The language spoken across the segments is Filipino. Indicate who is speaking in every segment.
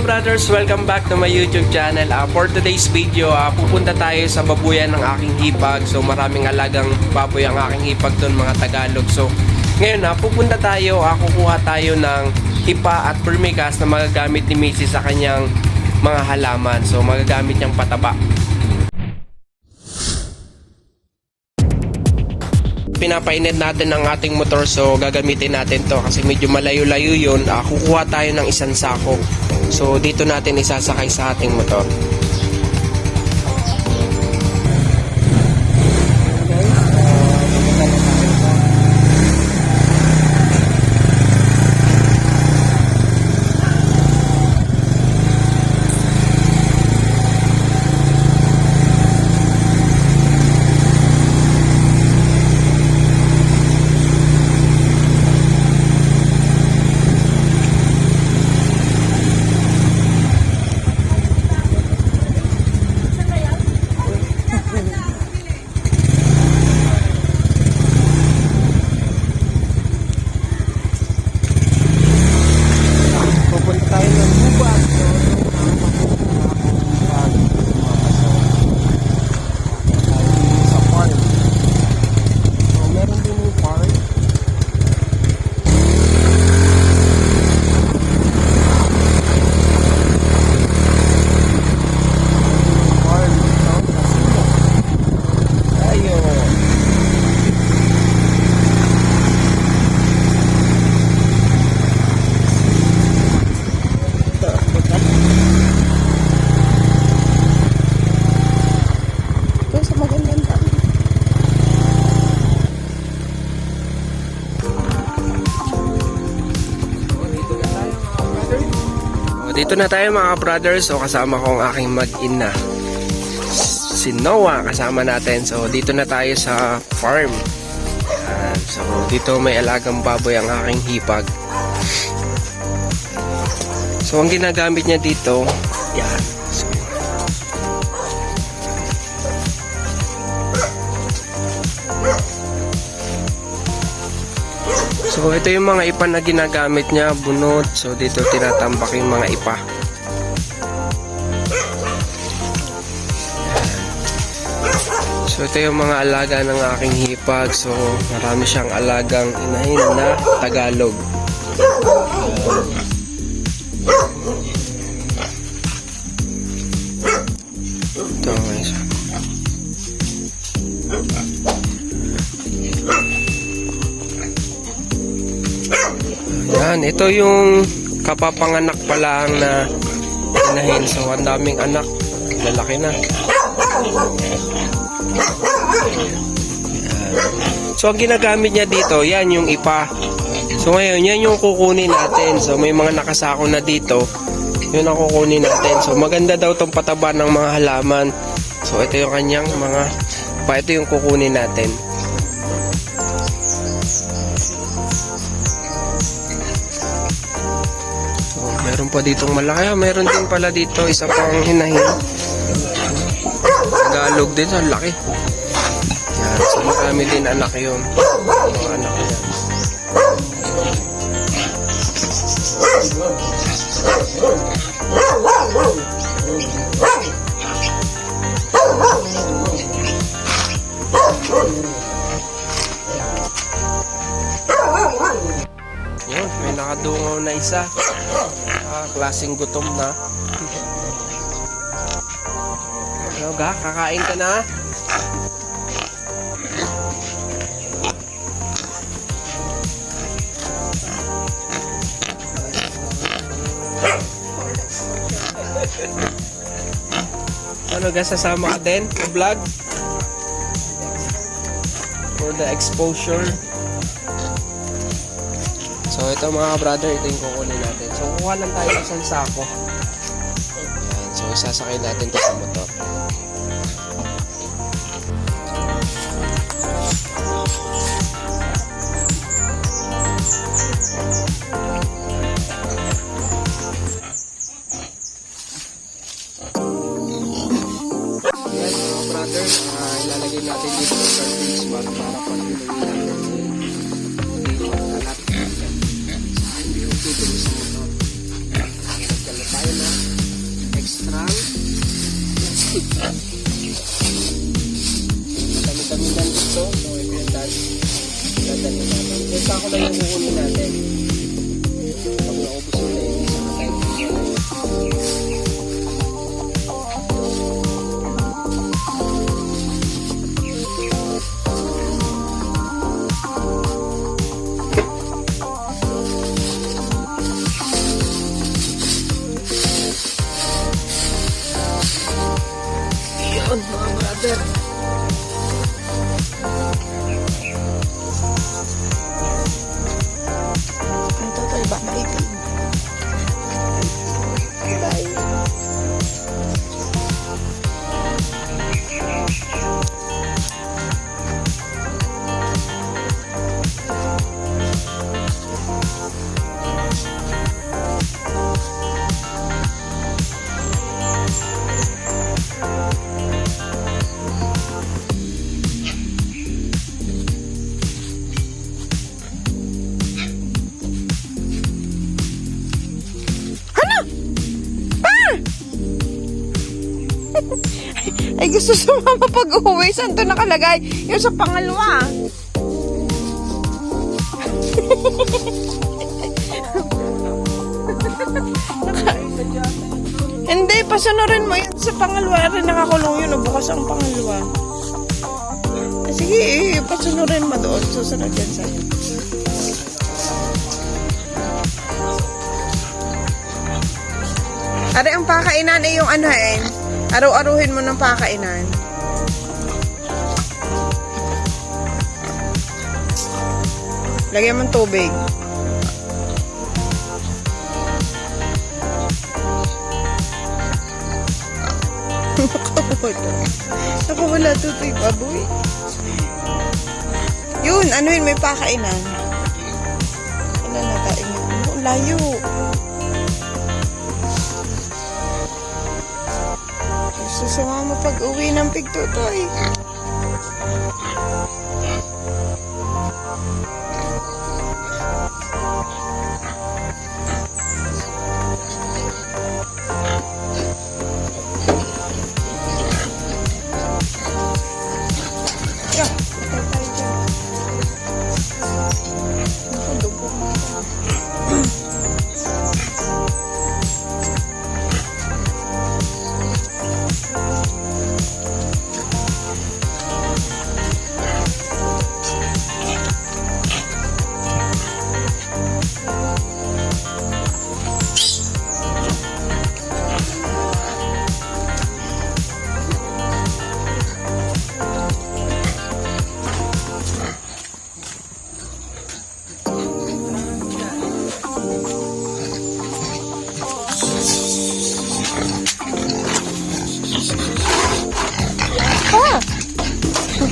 Speaker 1: brothers? Welcome back to my YouTube channel. Ah, for today's video, ah, pupunta tayo sa babuyan ng aking hipag. So maraming alagang baboy ang aking hipag doon mga Tagalog. So ngayon na pupunta tayo, ah, kukuha tayo ng hipa at permikas na magagamit ni Missy sa kanyang mga halaman. So magagamit niyang pataba. pinapainit natin ang ating motor so gagamitin natin to kasi medyo malayo-layo yun Ah, kukuha tayo ng isang sako so dito natin isasakay sa ating motor O, dito na tayo mga brothers. So, kasama ko ang aking mag-ina. Si Noah kasama natin. So, dito na tayo sa farm. Yan. So, dito may alagang baboy ang aking hipag. So, ang ginagamit niya dito, So ito yung mga ipa na ginagamit niya, bunot. So dito tinatambak yung mga ipa. So ito yung mga alaga ng aking hipag. So marami siyang alagang inahin na Tagalog. Ito mga isa. Yan, ito yung kapapanganak pa lang na inahin. So, ang daming anak. Lalaki na. So, ang ginagamit niya dito, yan yung ipa. So, ngayon, yan yung kukunin natin. So, may mga nakasako na dito. Yun ang kukunin natin. So, maganda daw tong pataba ng mga halaman. So, ito yung kanyang mga pa. Ito yung kukunin natin. Meron pa ditong malaki. Meron din pala dito isa pang hinahin. Tagalog din, ang laki. Yan, so marami din anak yun. Mga anak yan. Yun, may nakadungaw na isa. Klaseng gutom na. Ano ga? Kakain ka na? Ano ga? Sasama ka din? Vlog? For the exposure. Ito mga brother, ito yung kukunin natin. So kukuha lang tayo ng isang sako. Ayan, so isasakay natin to sa motor. Ayan mga brother, ah, ilalagay natin dito sa garbage para para patuloy natin Dami-dami lang dito. So, ito yung dati. Dadali natin. Yung sako lang yung kukunin natin. Yun,
Speaker 2: Ay, gusto sumama pag uwi. Saan to nakalagay? Yung sa pangalawa. Hindi, pasunurin mo yun sa pangalawa. Rin nakakulong yun. Bukas ang pangalawa. Sige, pasunurin mo doon. Susunod yan sa'yo. Are, ang pakainan ay yung ano eh. Araw-aruhin mo ng pakainan. Lagyan mo tubig. Nakawala. Nakawala tutoy baboy. Yun, anuhin may pakainan. Wala na tayo. Ang layo. Gusto sumama pag uwi ng pigtutoy.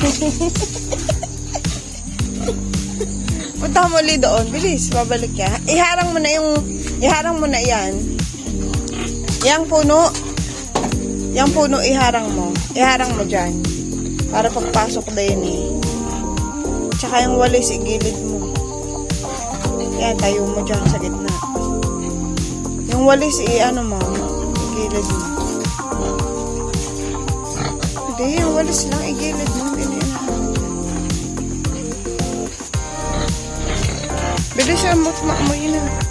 Speaker 2: Punta mo ulit doon. Bilis, babalik ka. Iharang mo na yung... Iharang mo na yan. Yang puno. Yang puno, iharang mo. Iharang mo dyan. Para pagpasok na yun eh. Tsaka yung walis, igilid mo. Yan, tayo mo dyan sa gitna. Yung walis, i-ano mo. Igilid mo. Hindi, yung walis lang, igilid mo. Hindi na inaano. Bilis siya,